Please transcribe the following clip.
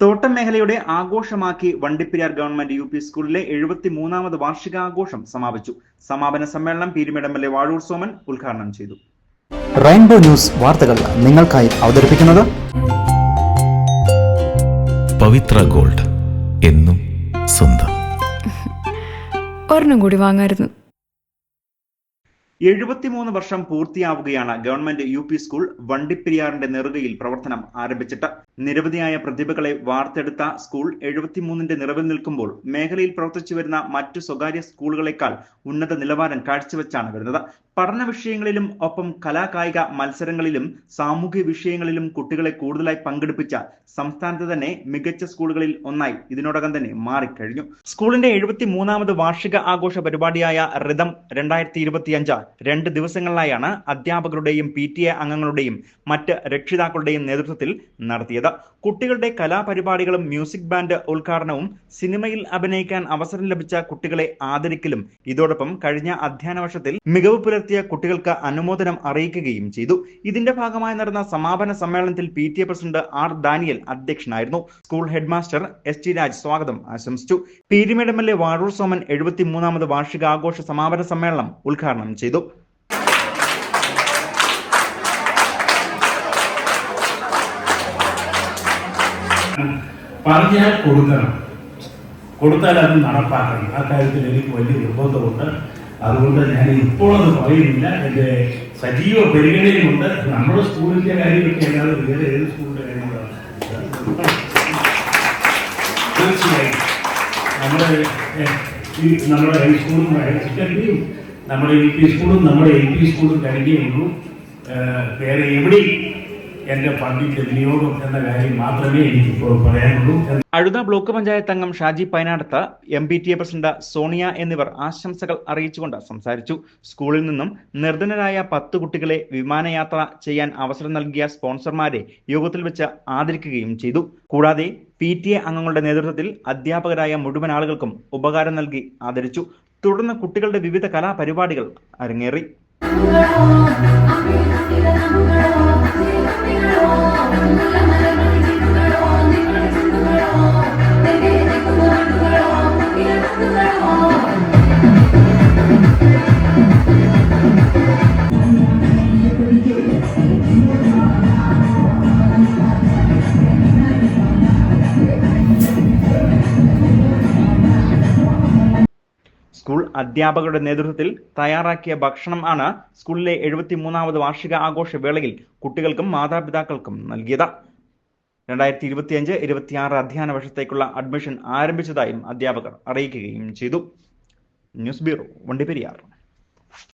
തോട്ടം മേഖലയുടെ ആഘോഷമാക്കി വണ്ടിപ്പെരിയാർ ഗവൺമെന്റ് യു പി സ്കൂളിലെ എഴുപത്തി മൂന്നാമത് വാർഷികാഘോഷം സമാപിച്ചു. സമാപന സമ്മേളനം Peermade M L A Vazhoor Soman ഉദ്ഘാടനം ചെയ്തു. റെയിൻബോ ന്യൂസ് വാർത്തകൾ നിങ്ങൾക്കായി അവതരിപ്പിക്കുന്നത് പവിത്ര ഗോൾഡ് എന്നും സ്വന്തം. ഒരെണ്ണം കൂടി വാങ്ങായിരുന്നു. എഴുപത്തിമൂന്ന് വർഷം പൂർത്തിയാവുകയാണ് ഗവൺമെന്റ് യു പി സ്കൂൾ വണ്ടിപ്പെരിയാറിന്റെ നെറുകയിൽ പ്രവർത്തനം ആരംഭിച്ചിട്ട്. നിരവധിയായ പ്രതിഭകളെ വാർത്തെടുത്ത സ്കൂൾ എഴുപത്തിമൂന്നിന്റെ നിറവിൽ നിൽക്കുമ്പോൾ മേഖലയിൽ പ്രവർത്തിച്ചു വരുന്ന മറ്റു സ്വകാര്യ സ്കൂളുകളെക്കാൾ ഉന്നത നിലവാരം കാഴ്ചവെച്ചാണ് വരുന്നത്. പഠന വിഷയങ്ങളിലും ഒപ്പം കലാകായിക മത്സരങ്ങളിലും സാമൂഹ്യ വിഷയങ്ങളിലും കുട്ടികളെ കൂടുതലായി പങ്കെടുപ്പിച്ച സംസ്ഥാനത്ത് തന്നെ മികച്ച സ്കൂളുകളിൽ ഒന്നായി ഇതിനോടകം തന്നെ മാറിക്കഴിഞ്ഞു. സ്കൂളിന്റെ എഴുപത്തി മൂന്നാമത് വാർഷിക ആഘോഷ പരിപാടിയായ റിതം രണ്ടായിരത്തി ഇരുപത്തിയഞ്ച് രണ്ട് ദിവസങ്ങളിലായാണ് അധ്യാപകരുടെയും പി ടി എ അംഗങ്ങളുടെയും മറ്റ് രക്ഷിതാക്കളുടെയും നേതൃത്വത്തിൽ നടത്തിയത്. കുട്ടികളുടെ കലാപരിപാടികളും മ്യൂസിക് ബാൻഡ് ഉദ്ഘാടനവും സിനിമയിൽ അഭിനയിക്കാൻ അവസരം ലഭിച്ച കുട്ടികളെ ആദരിക്കലും ഇതോടൊപ്പം കഴിഞ്ഞ അധ്യയന വർഷത്തിൽ മികവ് പുലർത്തിയ കുട്ടികൾക്ക് അനുമോദനം അറിയിക്കുകയും ചെയ്തു. ഇതിന്റെ ഭാഗമായി നടന്ന സമാപന സമ്മേളനത്തിൽ P T A president R Daniel അധ്യക്ഷനായിരുന്നു. School headmaster S T Raj സ്വാഗതം ആശംസിച്ചു. Peermade M L A Vazhoor Soman എഴുപത്തിമൂന്നാമത് വാർഷികാഘോഷ സമാപന സമ്മേളനം ഉദ്ഘാടനം ചെയ്തു. പറഞ്ഞാൽ കൊടുക്കണം. കൊടുത്താൽ അത് നടപ്പാക്കണം. ആ കാര്യത്തിൽ എനിക്ക് വലിയ നിർബന്ധമുണ്ട്. അതുകൊണ്ട് ഞാൻ ഇപ്പോൾ അത് പറയുന്നില്ല. എന്റെ സജീവ പരിഗണനയുണ്ട് നമ്മുടെ സ്കൂളിന്റെ കാര്യമൊക്കെ അല്ലാതെ വേറെ ഏത് സ്കൂളിന്റെ കാര്യങ്ങളാണ്? തീർച്ചയായും. നമ്മുടെ ഈ നമ്മുടെ ഹൈസ്കൂളും ഹയർ സെക്കൻഡറിയും നമ്മുടെ യു പി സ്കൂളും നമ്മുടെ എൽ പി സ്കൂളും കഴിഞ്ഞേ ഉള്ളൂ. വേറെ എവിടെയും എന്റെ ഫണ്ടിന്റെ വിനിയോഗം എന്ന കാര്യം മാത്രമേ എനിക്കിപ്പോൾ പറയാനുള്ളൂ അഴുത ബ്ലോക്ക് പഞ്ചായത്ത് അംഗം Shaji Painadath M P T A president Sonia എന്നിവർ ആശംസകൾ അറിയിച്ചുകൊണ്ട് സംസാരിച്ചു. സ്കൂളിൽ നിന്നും നിർധനരായ പത്ത് കുട്ടികളെ വിമാനയാത്ര ചെയ്യാൻ അവസരം നൽകിയ സ്പോൺസർമാരെ യോഗത്തിൽ വെച്ച് ആദരിക്കുകയും ചെയ്തു. കൂടാതെ പി ടി എ അംഗങ്ങളുടെ നേതൃത്വത്തിൽ അധ്യാപകരായ മുഴുവൻ ആളുകൾക്കും ഉപകാരം നൽകി ആദരിച്ചു. തുടർന്ന് കുട്ടികളുടെ വിവിധ കലാപരിപാടികൾ അരങ്ങേറി. അധ്യാപകരുടെ നേതൃത്വത്തിൽ തയ്യാറാക്കിയ ഭക്ഷണം ആണ് സ്കൂളിലെ എഴുപത്തി മൂന്നാമത് വാർഷിക ആഘോഷ വേളയിൽ കുട്ടികൾക്കും മാതാപിതാക്കൾക്കും നൽകിയത്. രണ്ടായിരത്തി ഇരുപത്തിയഞ്ച് ഇരുപത്തിയാറ് അധ്യയന വർഷത്തേക്കുള്ള അഡ്മിഷൻ ആരംഭിച്ചതായും അധ്യാപകർ അറിയിക്കുകയും ചെയ്തു. News bureau Vandiperiyar.